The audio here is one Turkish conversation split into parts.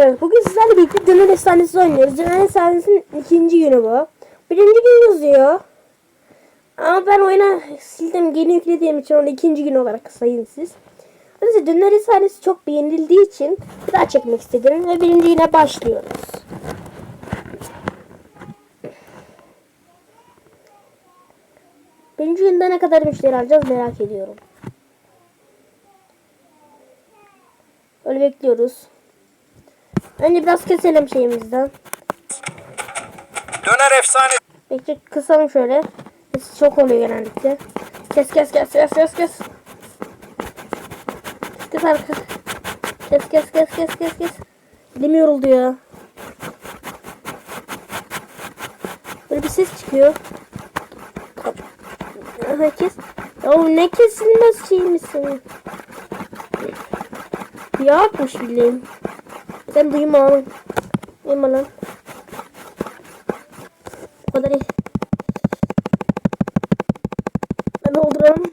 arkadaşlar bugün sizlerle birlikte Döner Efsanesi oynuyoruz. Döner Efsanesi'nin ikinci günü bu. Birinci gün yazıyor. Ama ben oyuna sildim yeni yüklediğim için onu ikinci gün olarak sayın siz. Arkadaşlar Döner Efsanesi çok beğenildiği için bir daha çekmek istedim ve birinci güne başlıyoruz. Birinci günde ne kadar müşteri alacağız merak ediyorum. Öyle bekliyoruz. Önce biraz keselim şeyimizden. Döner efsane. Bekle kısalım şöyle. Çok oluyor genellikle. Kes kes kes kes kes kes. Kes arka. Kes kes kes kes kes kes. Elim yoruldu ya. Böyle bir ses çıkıyor. Aha kes. Ya o ne kesilmez şey misin? Yapmış bileyim. Sen duyma oğlum. Duyma lan. O kadar iyi. Ben dolduralım.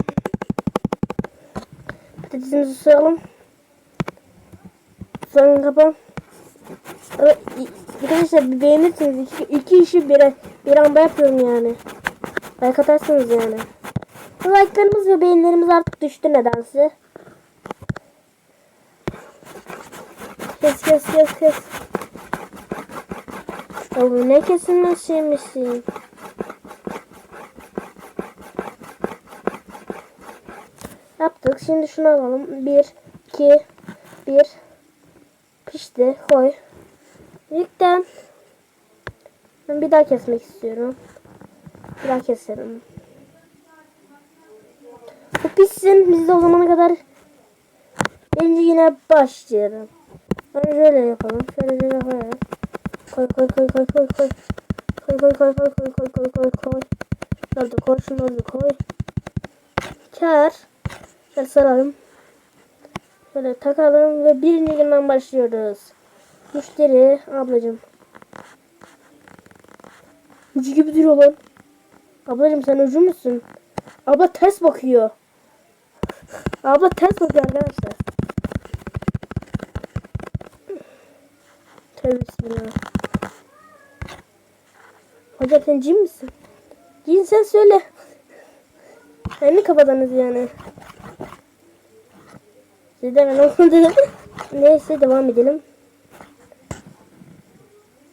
Patatesimizi soyalım. Sonra kapan. Evet, arkadaşlar bir beğenirseniz iki, iki işi bir, bir anda yapıyorum yani. Like atarsınız yani. Like'larımız ve beğenilerimiz artık düştü nedense. Kes kes kes kes. Ya bu ne kesilmez şeymişsin. Yaptık. Şimdi şunu alalım. Bir, iki, bir. Pişti. Koy. Birlikten. Ben bir daha kesmek istiyorum. Bir daha keselim. Bu pişsin. Biz de o zamana kadar birinci yine başlayalım. Şöyle şöyle yapalım. Şöyle şöyle koyalım. Koy koy koy koy koy koy. Koy koy koy koy koy koy koy koy koy. Şunları da koy şunları da koy. Kar. Şöyle saralım. Şöyle takalım ve birinci günden başlıyoruz. Müşteri ablacım. Ucu gibi duruyor lan. Ablacım sen ucu musun? Abla ters bakıyor. Abla ters bakıyor arkadaşlar. Tövbe bismillah. Hocam sen cin misin? Cin sen söyle. Sen mi kafadanız yani? Siz de ben onu dedim. Neyse devam edelim.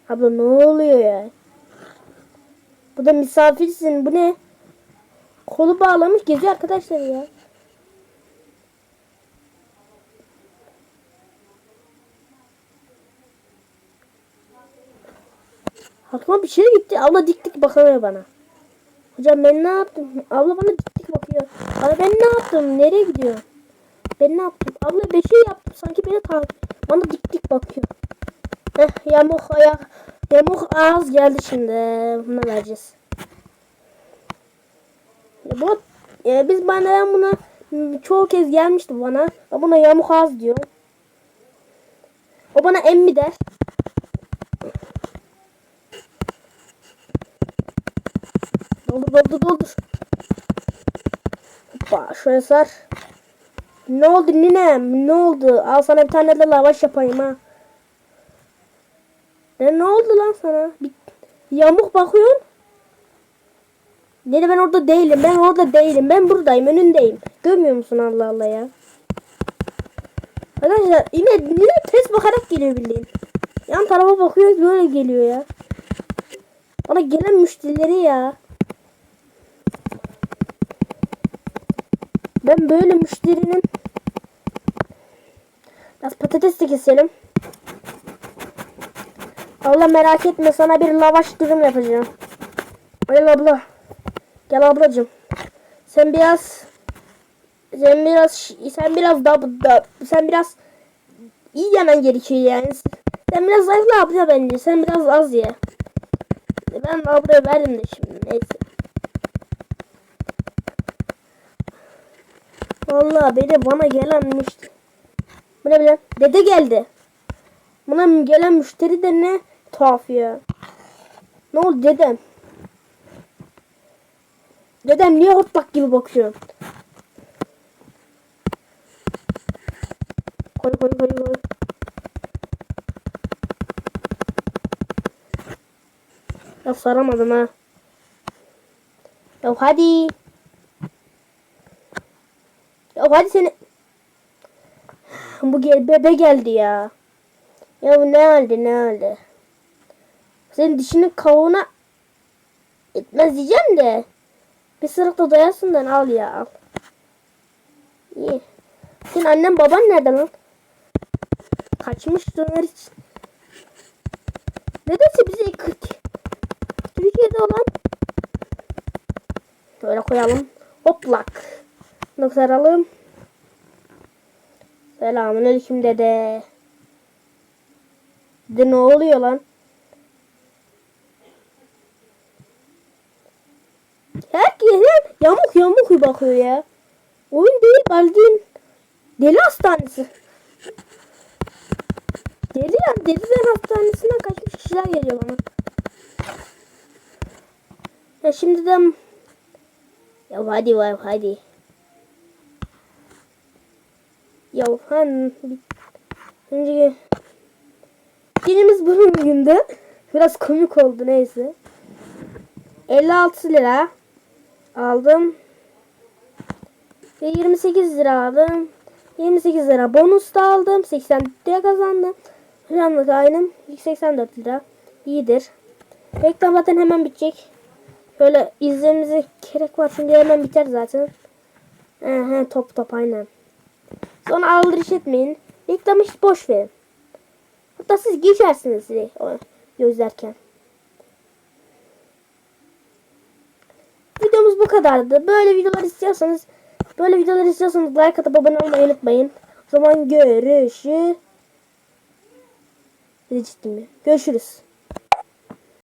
Abla ne oluyor ya? Bu da misafirsin. Bu ne? Kolu bağlamış geziyor arkadaşlar ya. Aklıma bir şey gitti. Abla dik dik bakıyor bana. Hocam ben ne yaptım? Abla bana dik dik bakıyor. Abla ben ne yaptım? Nereye gidiyor? Ben ne yaptım? Abla bir şey yaptım. Sanki beni takip. Bana dik dik bakıyor. Heh, yamuk ayak. Yamuk ağız geldi şimdi. Buna vereceğiz. Ya bu e, biz bana ben buna çoğu kez gelmişti bana. Buna yamuk ağız diyor. O bana emmi der. Doldur doldur. Hoppa şöyle sar. Ne oldu ninem? Ne oldu? Al sana bir tane de lavaş yapayım ha. Ne, ne oldu lan sana? Bir yamuk bakıyorsun. Ne de ben orada değilim. Ben orada değilim. Ben buradayım. Önündeyim. Görmüyor musun Allah Allah ya? Arkadaşlar yine, yine ters bakarak geliyor bildiğin. Yan tarafa bakıyor böyle geliyor ya. Bana gelen müşterileri ya. Ben böyle müşterinin Biraz patates de keselim. Allah merak etme sana bir lavaş dürüm yapacağım. Gel abla. Gel ablacığım. Sen biraz sen biraz sen biraz da, sen biraz iyi yemen gerekiyor yani. Sen biraz zayıfla abla bence. Sen biraz az ye. Ben ablaya verdim de şimdi. Neyse. Vallahi dede bana gelen müşteri. Bu ne? Dede geldi. Bana gelen müşteri de ne tuhaf ya. Ne oldu dedem? Dedem niye hortlak gibi bakıyorsun? Koy koy koy koy. Ya saramadım ha. Ya hadi. Hadi seni. Bu gel bebe geldi ya. Ya bu ne oldu ne oldu? Senin dişinin kavuğuna etmez diyeceğim de. Bir doyarsın da al ya al. İyi. Senin annen baban nerede lan? Kaçmış döner için. Nedense bize 40. Türkiye'de olan Böyle koyalım. Hoplak. Noktaralım. Selamun aleyküm dede. Dede ne oluyor lan? Herkese yamuk yamuk bakıyor ya. Oyun değil bildiğin deli hastanesi. Deli ya deliler hastanesinden kaçmış kişiler geliyor bana. Ya şimdiden ya hadi var hadi. Ya han önce günümüz bugünde biraz komik oldu neyse. 56 lira aldım. Ve 28 lira aldım. 28 lira bonus da aldım. 80 lira kazandım. Planlık aynım 84 lira. İyidir. Reklam zaten hemen bitecek. Böyle izlememize gerek var çünkü hemen biter zaten. He top top aynen. Sonra aldırış etmeyin. Reklamı hiç boş verin. Hatta siz geçersiniz gözlerken. Videomuz bu kadardı. Böyle videolar istiyorsanız böyle videolar istiyorsanız like atıp abone olmayı unutmayın. O zaman görüşürüz. Ciddi mi? Görüşürüz.